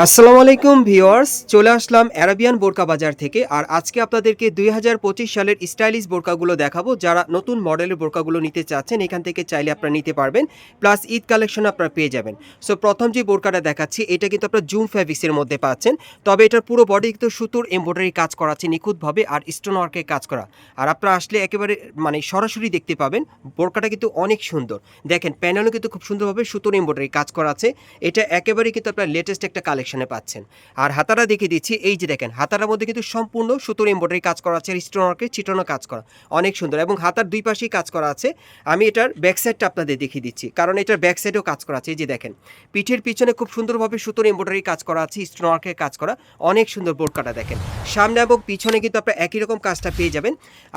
আসসালামু আলাইকুম ভিউয়ার্স, চলে আসলাম অ্যারাবিয়ান বোরকা বাজার থেকে, আর আজকে আপনাদেরকে দুই হাজার পঁচিশ সালের স্টাইলিশ বোরকাগুলো দেখাবো, যারা নতুন মডেলের বোরকাগুলো নিতে চাচ্ছেন, এখান থেকে চাইলে আপনারা নিতে পারবেন, প্লাস ঈদ কালেকশন আপনারা পেয়ে যাবেন। সো প্রথম যে বোরকাটা দেখাচ্ছি, এটা কিন্তু আপনারা জুম ফ্যাব্রিক্সের মধ্যে পাচ্ছেন, তবে এটার পুরো বডি কিন্তু সুতোর এমব্রয়ডারি কাজ করা আছে নিখুঁতভাবে আর স্টোন ওয়ার্কের কাজ করা। আর আপনারা আসলে একেবারে মানে সরাসরি দেখতে পাবেন, বোরকাটা কিন্তু অনেক সুন্দর। দেখেন, প্যানেলও কিন্তু খুব সুন্দরভাবে সুতোর এমব্রয়ডারি কাজ করা আছে এটা একেবারে কিন্তু আপনার লেটেস্ট একটা কালেকশনে পাচ্ছেন। আর হাতারা দেখিয়ে দিচ্ছি, এই যে দেখেন হাতার মধ্যে কিন্তু সম্পূর্ণ সুতোর এমব্রয়ডারি কাজ করা আছে স্টোনকে চিটানো কাজ করা, অনেক সুন্দর, এবং হাতার দুই পাশেই কাজ করা আছে। আমি এটার ব্যাক সাইডটা আপনাদের দেখিয়ে দিচ্ছি, কারণ এটার ব্যাক সাইডেও কাজ করা আছে, এই যে দেখেন। পিঠের পিছনে খুব সুন্দরভাবে সুতোর এমব্রয়ডারি কাজ করা আছে, স্টোনওয়ার্কের কাজ করা, অনেক সুন্দর বোরকাটা দেখেন। সামনে এবং পিছনে কিন্তু আপনার একই রকম কাজটা পেয়ে যাবেন,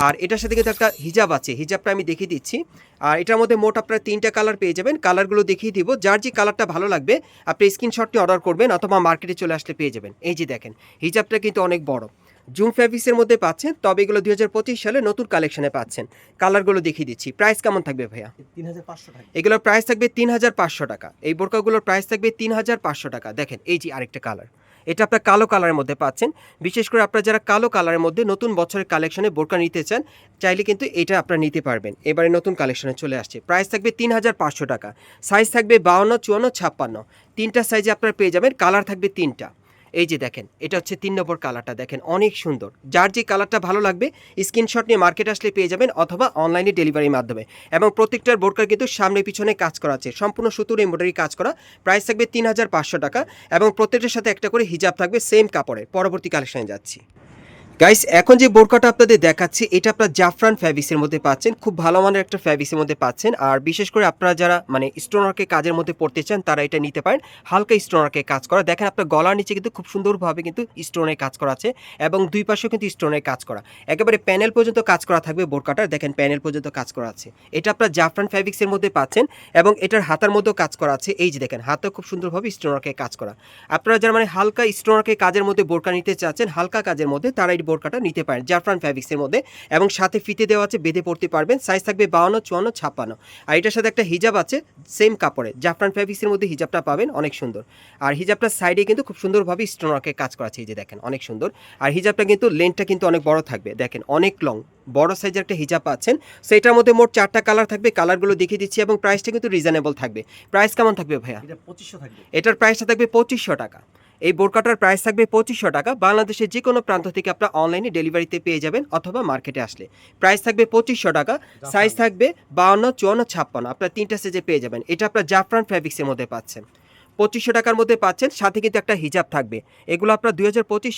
আর এটার সাথে কিন্তু একটা হিজাব আছে হিজাবটা আমি দেখিয়ে দিচ্ছি, আর এটার মধ্যে মোট আপনার তিনটা কালার পেয়ে যাবেন কালারগুলো দেখিয়ে দিব, যার যে কালারটা ভালো লাগবে, আপনি স্ক্রিনশটটি অর্ডার করবেন, অথবা মার্কেটে চলে আসলে পেয়ে যাবেন। এই যে দেখেন হিজাবটা কিন্তু অনেক বড়। জুম ফ্যাব্রিক্সের মধ্যে পাচ্ছেন তবে এগুলো দুই হাজার পঁচিশ সালে নতুন কালেকশনে পাচ্ছেন। কালারগুলো দেখিয়ে দিচ্ছি। প্রাইস কেমন থাকবে ভাইয়া? তিন হাজার পাঁচশো টাকা। এগুলোর প্রাইস থাকবে তিন হাজার পাঁচশো টাকা। এই বোরকাগুলোর প্রাইস থাকবে তিন হাজার পাঁচশো টাকা। দেখেন এই যে আরেকটা কালার। এটা আপনার কালো কালারের মধ্যে পাচ্ছেন। বিশেষ করে আপনারা যারা কালো কালারের মধ্যে নতুন বছরের কালেকশনে বোরকা নিতে চান, চাইলে কিন্তু এটা আপনারা নিতে পারবেন। এবারে নতুন কালেকশনে চলে আসছে। প্রাইস থাকবে তিন হাজার পাঁচশো টাকা। সাইজ থাকবে বাউন্ন, চুয়ান্ন, ছাপ্পান্ন। তিনটা সাইজে আপনারা পেয়ে যাবেন। কালার থাকবে তিনটা। এই যে দেখেন, এটা হচ্ছে তিন নম্বর কালারটা দেখেন, অনেক সুন্দর। যার যে কালারটা ভালো লাগবে স্ক্রিনশট নিয়ে মার্কেট আসলে পেয়ে যাবেন অথবা অনলাইনে ডেলিভারির মাধ্যমে। এবং প্রত্যেকটার বোরকার কিন্তু সামনে পিছনে কাজ করা আছে, সম্পূর্ণ সুতুর এমব্রয়ডারি কাজ করা প্রাইস থাকবে তিন হাজার পাঁচশো টাকা এবং প্রত্যেকটার সাথে একটা করে হিজাব থাকবে সেম কাপড়ে পরবর্তী কালেকশনে যাচ্ছি। গাইস এখন যে বোরকাটা আপনাদের দেখাচ্ছি, এটা আপনার জাফরান ফ্যাব্রিক্সের মধ্যে পাচ্ছেন। খুব ভালো মানের একটা ফ্যাব্রিক্সের মধ্যে পাচ্ছেন। আর বিশেষ করে আপনারা যারা মানে স্টোনারকে কাজের মধ্যে পড়তে চান, তারা এটা নিতে পারেন। হালকা স্টোনারকে কাজ করা। দেখেন, আপনার গলার নিচে কিন্তু খুব সুন্দরভাবে কিন্তু স্টোনের কাজ করা আছে এবং দুই পাশেও কিন্তু স্টোনের কাজ করা। একেবারে প্যানেল পর্যন্ত কাজ করা থাকবে বোরকাটার দেখেন প্যানেল পর্যন্ত কাজ করা আছে। এটা আপনার জাফরান ফ্যাব্রিক্সের মধ্যে পাচ্ছেন এবং এটার হাতার মধ্যেও কাজ করা আছে। এই যে দেখেন হাতে খুব সুন্দরভাবে স্টোনারকে কাজ করা। আপনারা যারা মানে হালকা স্টোনারকে কাজের মধ্যে বোরকা নিতে চাচ্ছেন, হালকা কাজের মধ্যে, তারা বোরকাটা নিতে পারেন জাফরান ফ্যাব্রিক্সের মধ্যে এবং সাথে ফিতে দেওয়া আছে বেঁধে পড়তে পারবেন সাইজ থাকবে বাউন্ন চুয়ান্ন ছাপ্পান্ন। আর এটার সাথে একটা হিজাব আছে সেম কাপড়ে। জাফরান ফ্যাব্রিক্সের মধ্যে হিজাবটা পাবেন অনেক সুন্দর। আর হিজাবটার সাইডে কিন্তু খুব সুন্দরভাবে স্টোনারকে কাজ করা আছে এই যে দেখেন অনেক সুন্দর। আর হিজাবটা কিন্তু লেন্থটা কিন্তু অনেক বড় থাকবে দেখেন অনেক লং বড় সাইজের একটা হিজাব পাচ্ছেন। সেটার মধ্যে মোট চারটা কালার থাকবে কালারগুলো দেখিয়ে দিচ্ছি এবং প্রাইসটা কিন্তু রিজনেবল থাকবে। প্রাইস কেমন থাকবে ভাইয়া? পঁচিশশো থাকবে। এটার প্রাইসটা থাকবে পঁচিশশো টাকা। এই বোরকাটার প্রাইস থাকবে পঁচিশশো টাকা। বাংলাদেশের যে কোনো প্রান্ত থেকে আপনার অনলাইনে ডেলিভারিতে পেয়ে যাবেন অথবা মার্কেটে আসলে। প্রাইস থাকবে পঁচিশশো টাকা সাইজ থাকবে বাউন্ন চুয়ান্ন ছাপ্পান্ন। আপনার তিনটা সাইজে পেয়ে যাবেন। এটা আপনার জাফরান ফ্যাব্রিক্সের মধ্যে পাচ্ছেন। পঁচিশশো টাকার মধ্যে পাচ্ছেন, সাথে কিন্তু একটা হিজাব থাকবে। এগুলো আপনার দুই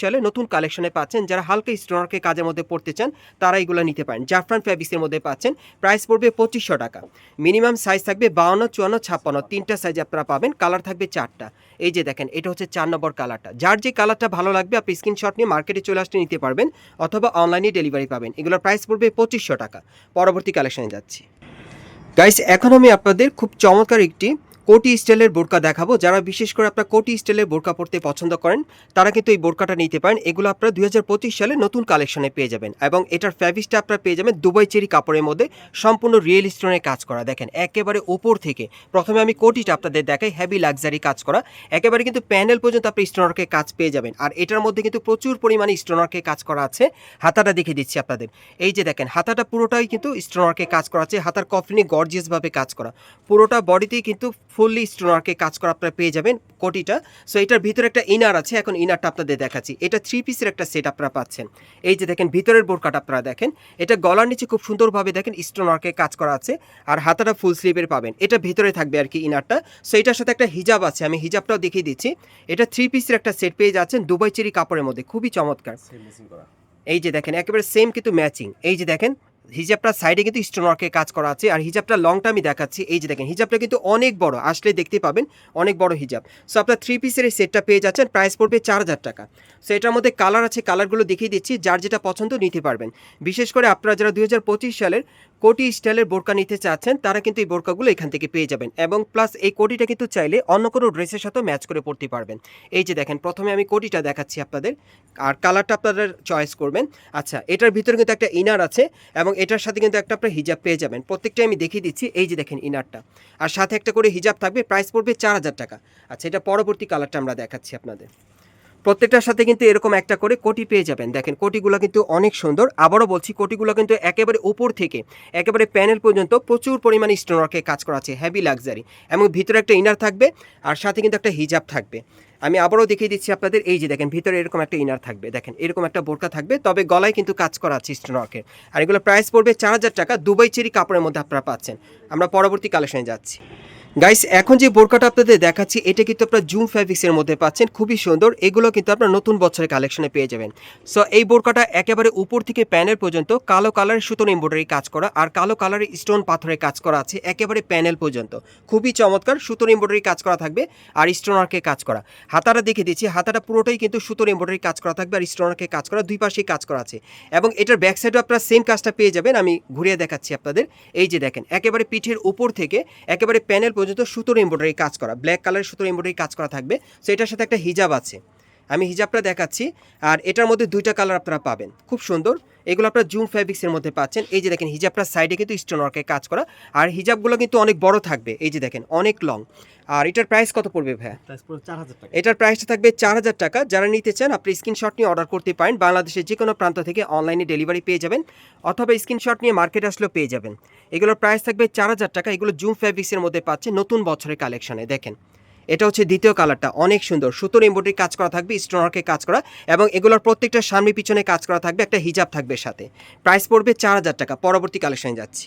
সালে নতুন কালেকশনে পাচ্ছেন। যারা হালকা স্টোনারকে কাজের মধ্যে পড়তে চান, তারা এগুলো নিতে পারেন। জাফরান ফ্যাব্রিক্সের মধ্যে পাচ্ছেন, প্রাইস পড়বে পঁচিশশো টাকা। মিনিমাম সাইজ থাকবে বাউন্ন, চুয়ান্ন, ছাপ্পান্ন, তিনটা সাইজে আপনারা পাবেন, কালার থাকবে চারটা। এই যে দেখেন, এটা হচ্ছে চার নম্বর কালারটা। যার যে কালারটা ভালো লাগবে, আপনি স্ক্রিনশট নিয়ে মার্কেটে চলে আসতে নিতে পারবেন, অথবা অনলাইনে ডেলিভারি পাবেন। এগুলোর প্রাইস পড়বে পঁচিশশো টাকা। পরবর্তী কালেকশনে যাচ্ছি। গাইস, এখন আমি আপনাদের খুব চমৎকার একটি কোটি স্টাইলের বোরকা দেখাবো। যারা বিশেষ করে আপনার কোটি স্টাইলের বোরকা পরতে পছন্দ করেন, তারা কিন্তু এই বোরকাটা নিতে পারেন। এগুলো আপনারা দুই হাজার পঁচিশ সালে নতুন কালেকশনে পেয়ে যাবেন এবং এটার ফ্যাব্রিক্সটা আপনারা পেয়ে যাবেন দুবাই চেরি কাপড়ের মধ্যে। সম্পূর্ণ রিয়েল স্টোনের কাজ করা। দেখেন, একেবারে ওপর থেকে। প্রথমে আমি কোটিটা আপনাদের দেখাই হেভি লাক্সারি কাজ করা। একেবারে কিন্তু প্যানেল পর্যন্ত আপনি স্টোনারকে কাজ পেয়ে যাবেন। আর এটার মধ্যে কিন্তু প্রচুর পরিমাণে স্টোনারকে কাজ করা আছে। হাতাটা দেখে দিচ্ছি আপনাদের। এই যে দেখেন, হাতাটা পুরোটাই কিন্তু স্টোনারকে কাজ করা আছে। হাতার কফলিনি গর্জিয়াসভাবে কাজ করা। পুরোটা বডিতেই কিন্তু ফুললি স্টোনারকে কাজ করা আপনারা পেয়ে যাবেন কোটিটা। সো এটার ভিতরে একটা ইনার আছে এখন ইনারটা আপনাদের দেখাচ্ছি। এটা থ্রি পিসের একটা সেট আপনারা পাচ্ছেন। এই যে দেখেন ভিতরের বোরকাটা আপনারা দেখেন। এটা গলার নিচে খুব সুন্দরভাবে দেখেন স্টোনারকে কাজ করা আছে আর হাতাটা ফুল স্লিভের পাবেন। এটা ভিতরে থাকবে আর কি ইনারটা। সো এটার সাথে একটা হিজাব আছে আমি হিজাবটাও দেখিয়ে দিচ্ছি। এটা থ্রি পিসের একটা সেট পেয়ে যাচ্ছেন দুবাই চেরি কাপড়ের মধ্যে খুবই চমৎকার। এই যে দেখেন একেবারে সেম কিন্তু ম্যাচিং এই যে দেখেন হিজাবটার সাইডে কিন্তু স্টোনওয়ার্কের কাজ করা আছে, আর হিজাবটা লং আমি দেখাচ্ছি। এই যে দেখেন, হিজাবটা কিন্তু অনেক বড়, আসলে দেখতে পাবেন অনেক বড় হিজাব। সো আপনার থ্রি পিসের এই সেটটা পেয়ে যাচ্ছেন প্রাইস পড়বে চার হাজার টাকা। সো এটার মধ্যে কালার আছে কালারগুলো দেখিয়ে দিচ্ছি, যার যেটা পছন্দ নিতে পারবেন। বিশেষ করে আপনারা যারা দুই হাজার পঁচিশ সালের কোটি স্টাইলের বোরকা নিতে চাচ্ছেন, তারা কিন্তু এই বোরকাগুলো এখান থেকে পেয়ে যাবেন এবং প্লাস এই কোটিটা কিন্তু চাইলে অন্য কোনো ড্রেসের সাথে ম্যাচ করে পরতে পারবেন। এই যে দেখেন, প্রথমে আমি কোটিটা দেখাচ্ছি আপনাদের আর কালারটা আপনাদের চয়েস করবেন। আচ্ছা এটার ভিতরে কিন্তু একটা ইনার আছে এবং এটার সাথে কিন্তু একটা আপনার হিজাব পেয়ে যাবেন। প্রত্যেকটা আমি দেখিয়ে দিচ্ছি, এই যে দেখেন ইনারটা। আর সাথে একটা করে হিজাব থাকবে, প্রাইস পড়বে চার হাজার টাকা। আচ্ছা এটা পরবর্তী কালারটা আমরা দেখাচ্ছি আপনাদের। প্রত্যেকটার সাথে কিন্তু এরকম একটা করে কোটি পেয়ে যাবেন। দেখেন, কোটিগুলো কিন্তু অনেক সুন্দর। আবারও বলছি, কোটিগুলো কিন্তু একেবারে উপর থেকে, একেবারে প্যানেল পর্যন্ত প্রচুর পরিমাণে স্টোনওয়ার্কে কাজ করা আছে হ্যাভি লাক্সারি এবং ভিতরে একটা ইনার থাকবে আর সাথে কিন্তু একটা হিজাব থাকবে। আমি আবারও দেখিয়ে দিচ্ছি আপনাদের, এই যে দেখেন, ভিতরে এরকম একটা ইনার থাকবে। দেখেন, এরকম একটা বোরকা থাকবে, তবে গলায় কিন্তু কাজ করা আছে স্টোনওয়ার্কের আর এগুলো প্রাইস পড়বে চার হাজার টাকা, দুবাই চেরি কাপড়ের মধ্যে আপনারা পাচ্ছেন। আমরা পরবর্তী কালেকশনে যাচ্ছি। গাইস এখন যে বোরকাটা আপনাদের দেখাচ্ছি, এটা কিন্তু আপনার জুম ফ্যাব্রিক্সের মধ্যে পাচ্ছেন। খুবই সুন্দর। এগুলো কিন্তু আপনার নতুন বছরের কালেকশনে পেয়ে যাবেন। সো এই বোরকাটা একেবারে উপর থেকে প্যানেল পর্যন্ত কালো কালারের সুতোর এমব্রয়ডারি কাজ করা আর কালো কালারের স্টোন পাথরের কাজ করা আছে একেবারে প্যানেল পর্যন্ত। খুবই চমৎকার। সুতোর এমব্রয়ডারি কাজ করা থাকবে আর স্টোনারকে কাজ করা। হাতাটা দেখে দিচ্ছি, হাতাটা পুরোটাই কিন্তু সুতোর এমব্রয়ডারি কাজ করা থাকবে আর স্টোনারকে কাজ করা দুই পাশেই কাজ করা আছে। এবং এটার ব্যাক সাইডও আপনারা সেম কাজটা পেয়ে যাবেন। আমি ঘুরিয়ে দেখাচ্ছি আপনাদের। এই যে দেখেন, একেবারে পিঠের উপর থেকে একেবারে প্যানেল পর্যন্ত সুতোর এমব্রয়ডারি কাজ করা ব্ল্যাক কালারের সুতোর এমব্রয়ডারি কাজ করা থাকবে। সো এটার সাথে একটা হিজাব আছে। আমি হিজাবটা দেখাচ্ছি আর এটার মধ্যে দুইটা কালার আপনারা পাবেন। খুব সুন্দর। এগুলো আপনারা জুম ফ্যাব্রিক্সের মধ্যে পাচ্ছেন। এই যে দেখেন হিজাবটার সাইডে কিন্তু স্টোন ওয়ার্কের কাজ করা। আর হিজাবগুলো কিন্তু অনেক বড় থাকবে। এই যে দেখেন অনেক লং আর এটার প্রাইস কত পড়বে ভাইয়া? চার হাজার টাকা। এটার প্রাইসটা থাকবে চার হাজার টাকা। যারা নিতে চান আপনি স্ক্রিনশট নিয়ে অর্ডার করতে পারেন। বাংলাদেশের যে কোনো প্রান্ত থেকে অনলাইনে ডেলিভারি পেয়ে যাবেন অথবা স্ক্রিনশট নিয়ে মার্কেট আসলেও পেয়ে যাবেন। এগুলোর প্রাইস থাকবে চার হাজার টাকা। এগুলো জুম ফ্যাব্রিক্সের মধ্যে পাচ্ছে নতুন বছরের কালেকশনে দেখেন এটা হচ্ছে দ্বিতীয় কালারটা। অনেক সুন্দর। সুতোর এমব্রয়ডারি কাজ করা থাকবে, স্টোনারকে কাজ করা এবং এগুলোর প্রত্যেকটা সামনে পিছনে কাজ করা থাকবে, একটা হিজাব থাকবে সাথে। প্রাইস পড়বে চার হাজার টাকা। পরবর্তী কালেকশনে যাচ্ছি।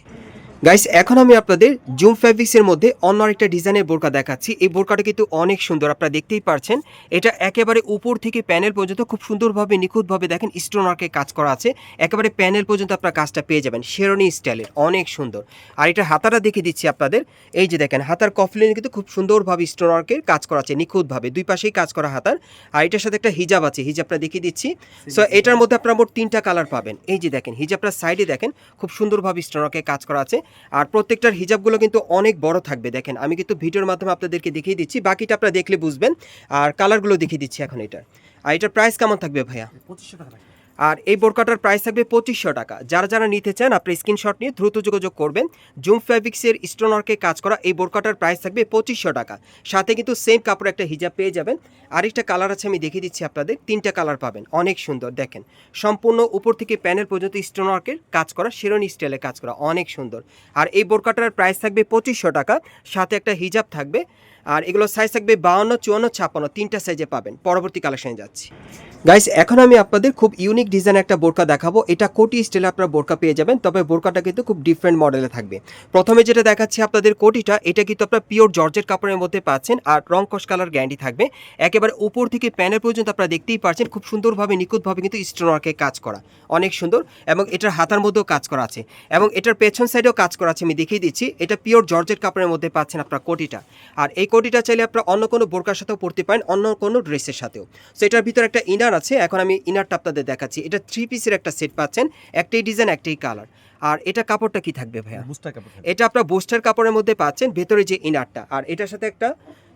গাইস এখন আমি আপনাদের জুম ফ্যাব্রিক্সের মধ্যে অন্য আরেকটা ডিজাইনের বোরকা দেখাচ্ছি। এই বোরকাটা কিন্তু অনেক সুন্দর আপনারা দেখতেই পারছেন। এটা একেবারে উপর থেকে প্যানেল পর্যন্ত খুব সুন্দরভাবে নিখুঁতভাবে দেখেন স্টোনারকে কাজ করা আছে। একেবারে প্যানেল পর্যন্ত আপনারা কাজটা পেয়ে যাবেন শেরনি স্টাইলের অনেক সুন্দর। আর এটা হাতাটা দেখে দিচ্ছি আপনাদের। এই যে দেখেন হাতার কফলিনে কিন্তু খুব সুন্দরভাবে স্টোনারকে কাজ করা আছে নিখুঁতভাবে। দুই পাশেই কাজ করা হাতার। আর এটার সাথে একটা হিজাব আছে হিজাবটা দেখিয়ে দিচ্ছি। সো এটার মধ্যে আপনারা মোট তিনটা কালার পাবেন। এই যে দেখেন হিজাবটার সাইডে দেখেন খুব সুন্দরভাবে স্টোনারকে কাজ করা আছে। আর প্রত্যেকটার হিজাবগুলো কিন্তু অনেক বড় থাকবে, দেখেন। আমি কিন্তু ভিডিওর মাধ্যমে আপনাদেরকে দেখিয়ে দিচ্ছি, বাকিটা আপনারা দেখলে বুঝবেন। আর কালারগুলো দেখিয়ে দিচ্ছি এখন এটা আর এটার প্রাইস কেমন থাকবে ভাইয়া? পঁচিশশো টাকা। আর এই বোরকাটার প্রাইস থাকবে পঁচিশশো টাকা। যারা যারা নিতে চান, আপনি স্ক্রিনশট নিয়ে দ্রুত যোগাযোগ করবেন। জুম ফ্যাব্রিক্সের স্টোনওয়ার্কে কাজ করা এই বোরকাটার প্রাইস থাকবে পঁচিশশো টাকা। সাথে কিন্তু সেম কাপড় একটা হিজাব পেয়ে যাবেন। আরেকটা কালার আছে, আমি দেখিয়ে দিচ্ছি আপনাদের। তিনটা কালার পাবেন। অনেক সুন্দর, দেখেন। সম্পূর্ণ উপর থেকে প্যানেল পর্যন্ত স্টোনওয়ার্কের কাজ করা শিরোনি স্টাইলে কাজ করা। অনেক সুন্দর। আর এই বোরকাটার প্রাইস থাকবে পঁচিশশো টাকা। সাথে একটা হিজাব থাকবে। আর এগুলো সাইজ থাকবে বাউন্ন, চুয়ান্ন, ছাপ্পান্ন, তিনটা সাইজে পাবেন। পরবর্তী কালেকশনে যাচ্ছি। গাইস এখন আমি আপনাদের খুব ইউনিক ডিজাইন একটা বোরকা দেখাবো। এটা কোটি স্টাইলে আপনারা বোরকা পেয়ে যাবেন, তবে বোরকাটা কিন্তু খুব ডিফারেন্ট মডেলে থাকবে। প্রথমে যেটা দেখাচ্ছি আপনাদের কোটিটা, এটা কিন্তু আপনারা পিওর জর্জের কাপড়ের মধ্যে পাচ্ছেন আর রং কস কালার গ্যারান্টি থাকবে। একেবারে উপর থেকে প্যানের পর্যন্ত আপনারা দেখতেই পাচ্ছেন খুব সুন্দরভাবে, নিখুঁতভাবে কিন্তু স্টোনারকে কাজ করা। অনেক সুন্দর এবং এটার হাতার মধ্যেও কাজ করা আছে এবং এটার পেছন সাইডেও কাজ করা আছে, আমি দেখিয়ে দিচ্ছি। এটা পিওর জর্জের কাপড়ের মধ্যে পাচ্ছেন আপনারা কোটিটা। আর এই কোটিটা চাইলে আপনারা অন্য কোনো বোরকার সাথেও পরতে পারেন অন্য কোনো ড্রেসের সাথেও। সো এটার ভিতরে একটা ইনার আছে এখন আমি ইনারটা আপনাদের দেখাচ্ছি। এটা থ্রি পিসের একটা সেট পাচ্ছেন একটাই ডিজাইন একটাই কালার আর এটা কাপড়টা কি থাকবে ভাইয়া? এটা আপনার বোস্টার কাপড়ের মধ্যে পাচ্ছেন ভেতরে যে ইনারটা আর এটার সাথে একটা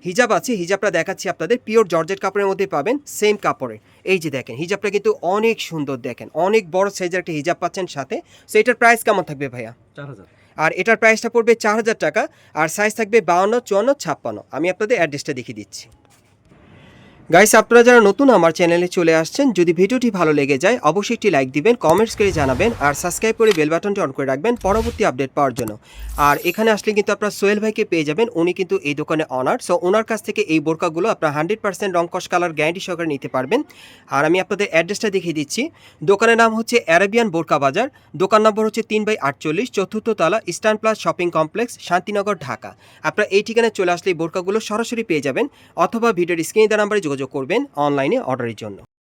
হিজাব আছে হিজাবটা দেখাচ্ছি আপনাদের পিওর জর্জেট কাপড়ের মধ্যে পাবেন সেম কাপড়ের এই যে দেখেন হিজাবটা কিন্তু অনেক সুন্দর দেখেন অনেক বড় সাইজের একটা হিজাব পাচ্ছেন সাথে। সো এটার প্রাইস কেমন থাকবে ভাইয়া? চার হাজার। আর এটার প্রাইসটা পড়বে চার হাজার টাকা, আর সাইজ থাকবে বাউন্ন, চুয়ান্ন, ছাপ্পান্ন। আমি আপনাদের অ্যাড্রেসটা দেখিয়ে দিচ্ছি। গাইস আপনারা যারা নতুন আমার চ্যানেলে চলে আসছেন, যদি ভিডিওটি ভালো লেগে যায়, অবশ্যই একটি লাইক দিবেন কমেন্টস করে জানাবেন, আর সাবস্ক্রাইব করে বেল বাটনটি অন করে রাখবেন পরবর্তী আপডেট পাওয়ার জন্য। আর এখানে আসলে কিন্তু আপনারা সোহেল ভাইকে পেয়ে যাবেন, উনি কিন্তু এই দোকানে অনার সো ওনার কাছ থেকে এই বোরকাগুলো আপনার হান্ড্রেড পার্সেন্ট রংকশ কালার গ্যারান্টি সহকারে নিতে পারবেন। আর আমি আপনাদের অ্যাড্রেসটা দেখিয়ে দিচ্ছি। দোকানের নাম হচ্ছে অ্যারাবিয়ান বোরকা বাজার দোকান নম্বর হচ্ছে তিন বাই আটচল্লিশ, চতুর্থ তলা eastern plus shopping complex Shantinagar, Dhaka. আপনারা এই ঠিকানায় চলে আসলে এই বোরকাগুলো সরাসরি পেয়ে যাবেন, অথবা ভিডিওর স্ক্রিনে দেওয়া নাম্বারে যোগাযোগ করবেন অনলাইনে অর্ডারের জন্য।